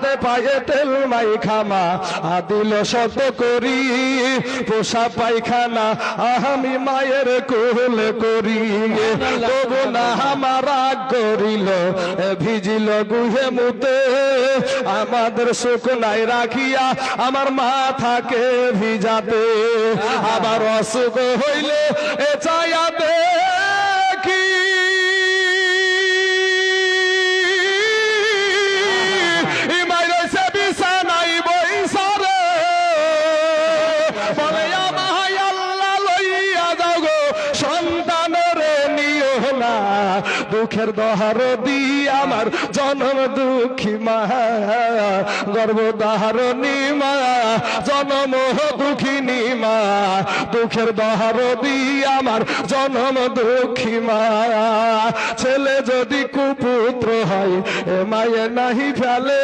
হাতে পায়ে তেল মাই খামা আদিল শত করি, পোষা পায়খানা আমি মায়ের কোল করি। তবু না আমার করিল ভিজিল গুহে মুতে, আমাদের সুখ নাই রাখিয়া আমার মাথাকে ভিজাতে। আবার অসুখ হইলে দুঃখের দহার দি আমার জনম দুঃখী মা। গর্ভদাহারণী মা জনম দুঃখিনী মা। দুঃখের দহার দি আমার জনম দুঃখী মা। ছেলে যদি কুপুত্র হয়, এ মায়ে নাহি ফেলে।